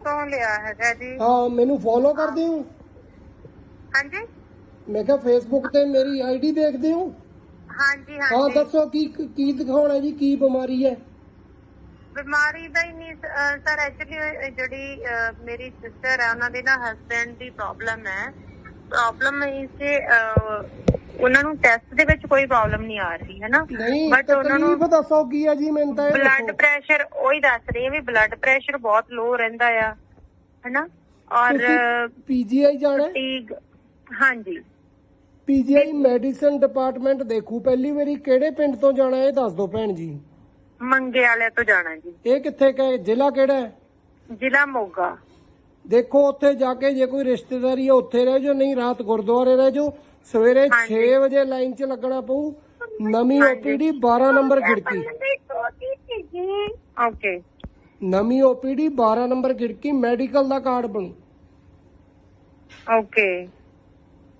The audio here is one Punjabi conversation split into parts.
ਤੋਂ ਲਿਆ ਹੈਗਾ ਜੀ। ਹਾਂ ਮੈਨੂੰ ਫੋਲੋ ਕਰਦੇ ਹੋ ਹਾਂਜੀ? ਮੈਂ ਕਿਹਾ ਫੇਸਬੁੱਕ ਤੇ ਮੇਰੀ ਆਈਡੀ ਦੇਖਦੇ ਹੋ ਹਾਂਜੀ ਹਾਂ ਹਾਂਜੀ ਦੱਸੋ ਕੀ ਕੀ ਦਿਖਾਉਣਾ ਜੀ ਕੀ ਬਿਮਾਰੀ ਹੈ? ਬਿਮਾਰੀ ਦਾ ਹੀ ਨਹੀਂ ਸਰ ਐਕਚੁਅਲੀ ਜਿਹੜੀ ਅਹ, ਮੇਰੀ ਸਿਸਟਰ ਹੈ ਉਹਨਾਂ ਦੇ ਨਾ ਹਸਬੰਡ ਦੀ ਪ੍ਰੋਬਲਮ ਹੈ। ਪ੍ਰੋਬਲਮ ਹੈ ਕਿ ਉਹਨਾਂ ਨੂੰ ਟੈਸਟ ਦੇ ਵਿੱਚ ਕੋਈ ਪ੍ਰੋਬਲਮ ਨਹੀਂ ਆ ਰਹੀ ਹੈ ਨਾ? ਨਹੀਂ ਬਟ ਉਹਨਾਂ ਨੂੰ ਤਕਲੀਫ ਦੱਸੋ ਕੀ ਹੈ ਜੀ ਮੈਨੂੰ ਤਾਂ ਇਹ ਬਲੱਡ ਦੱਸੋ। ਪ੍ਰੈਸ਼ਰ ਉਹੀ ਦੱਸ ਰਹੀ ਹੈ ਵੀ ਬਲੱਡ ਪ੍ਰੈਸ਼ਰ ਬਹੁਤ ਲੋ ਰਹਿੰਦਾ ਆ ਹੈਨਾ ਔਰ ਤੁਸੀਂ ਪੀਜੀਆਈ ਜਾਣਾ? ਫਟੀਗ ਹਾਂਜੀ। ਪੀਜੀਆਈ ਮੈਡੀਸਨ ਡਿਪਾਰਟਮੈਂਟ ਦੇਖੂ ਪਹਿਲੀ ਵਾਰੀ ਕਿਹੜੇ ਪਿੰਡ ਤੋਂ ਜਾਣਾ ਇਹ ਦੱਸ ਦਿਓ ਭੈਣ ਜੀ। ਮੰਗੇ ਵਾਲਿਆਂ ਤੋਂ ਜਾਣਾ ਜੀ। ਇਹ ਕਿੱਥੇ ਕਹੇ? ਜ਼ਿਲ੍ਹਾ ਕਿਹੜਾ ਹੈ? ਜ਼ਿਲ੍ਹਾ ਮੋਗਾ। ਦੇਖੋ ਉੱਥੇ ਜਾ ਕੇ ਜੇ ਕੋਈ ਰਿਸ਼ਤੇਦਾਰੀ ਹੈ ਉੱਥੇ ਰਹਿ ਜਾਓ ਨਹੀਂ ਰਾਤ ਗੁਰਦੁਆਰੇ ਰਹਿ ਜਾਓ। ਸਵੇਰੇ ਹਾਂਜੀ। 6 ਵਜੇ ਲਾਈਨ 'ਚ ਲੱਗਣਾ ਪਊ। ਨਵੀਂ ਓਪੀਡੀ 12 ਨੰਬਰ ਖਿੜਕੀ। ਓਕੇ। ਨਵੀਂ ਓਪੀਡੀ 12 ਨੰਬਰ ਖਿੜਕੀ ਮੈਡੀਕਲ ਦਾ ਕਾਰਡ ਬਣੂ। ਓਕੇ।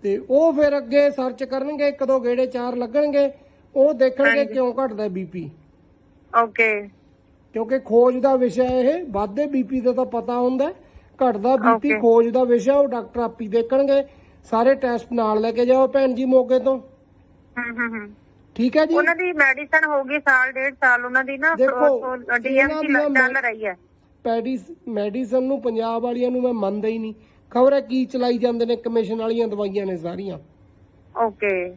ਤੇ ਉਹ ਫਿਰ ਅੱਗੇ ਸਰਚ ਕਰਨਗੇ ਇੱਕ ਦੋ ਗੇੜੇ ਚਾਰ ਲੱਗਣਗੇ। ਉਹ ਦੇਖਣਗੇ। ਕਿਉਂ ਘਟਦਾ ਬੀਪੀ ਓਕੇ। ਕਿਉਂਕਿ ਖੋਜ ਦਾ ਵਿਸ਼ਾ ਇਹ ਵਾਧੇ ਬੀਪੀ ਦਾ ਤਾਂ ਪਤਾ ਹੁੰਦਾ। ਹੈ, ਘਟਦਾ ਬੀਪੀ Okay. ਖੋਜ ਦਾ ਵਿਸ਼ਾ ਉਹ ਡਾਕਟਰ ਆਪੀ ਦੇਖਣਗੇ। ਸਾਰੇ ਟੈਸਟ ਨਾਲ ਲੈ ਕੇ ਜਾਓ ਭੈਣ ਜੀ ਮੋਗੇ ਤੋਂ। ਹਮ ਹਮ ਹਮ ਠੀਕ ਹੈ ਜੀ? ਉਹਨਾਂ ਦੀ ਮੈਡੀਸਨ ਹੋ ਗਈ ਸਾਲ ਡੇਢ ਸਾਲ ਉਹਨਾਂ ਦੀ ਨਾ ਦੇਖੋ, ਡੀਐਮਸੀ ਇਹਨਾਂ ਦੀਆਂ ਚੱਲ ਮੈਂ- ਰਹੀ ਹੈ। ਪੈਡੀਸ ਮੈਡੀਸਨ ਨੂੰ ਪੰਜਾਬ ਵਾਲੀਆਂ ਨੂੰ ਮੈਂ ਮੰਨਦਾ ਹੀ ਨਹੀਂ। ਖਬਰ ਹੈ ਕੀ ਚਲਾਈ ਜਾਂਦੇ ਨੇ ਕਮਿਸ਼ਨ ਵਾਲੀਆਂ ਦਵਾਈਆਂ ਨੇ ਸਾਰੀਆਂ। ਓਕੇ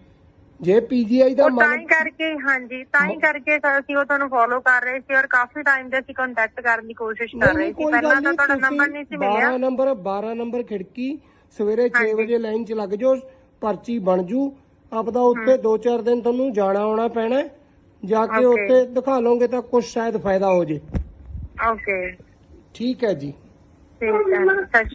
ਜੇ ਪੀਜੀਆਈ ਦਾ ਉਹ ਤਾਂ ਹੀ ਕਰਕੇ ਹਾਂਜੀ ਤਾਂ ਹੀ ਕਰਕੇ ਤਾਂ ਅਸੀਂ ਉਹ ਤੁਹਾਨੂੰ ਫੋਲੋ ਕਰ ਰਹੇ ਸੀ ਔਰ ਕਾਫੀ ਟਾਈਮ ਦੇ ਅਸੀਂ ਕੰਟੈਕਟ ਕਰਨ ਦੀ ਕੋਸ਼ਿਸ਼ ਕਰ ਰਹੇ ਸੀ। ਪਹਿਲਾਂ ਤਾਂ ਤੁਹਾਡਾ ਨੰਬਰ ਨਹੀਂ ਸੀ ਮਿਲਿਆ। 12 ਨੰਬਰ 12 ਨੰਬਰ ਖਿੜਕੀ ਸਵੇਰੇ 6 ਹਾਂਜੀ। ਵਜੇ ਲਾਈਨ 'ਚ ਲੱਗ ਜਾਓ ਪਰਚੀ ਬਣ ਜੂ। ਆਪਦਾ ਉੱਥੇ 2-4 ਦਿਨ ਤੁਹਾਨੂੰ ਜਾਣਾ ਆਉਣਾ ਪੈਣਾ। ਜਾ ਕੇ. ਉੱਥੇ ਦਿਖਾ ਲਓਗੇ ਤਾਂ ਕੁਝ ਸ਼ਾਇਦ ਫਾਇਦਾ ਹੋ ਜੇ। ਓਕੇ ਠੀਕ ਹੈ ਜੀ। ਠੀਕ ਹੈ ਸਤਿ ਸ਼੍ਰੀ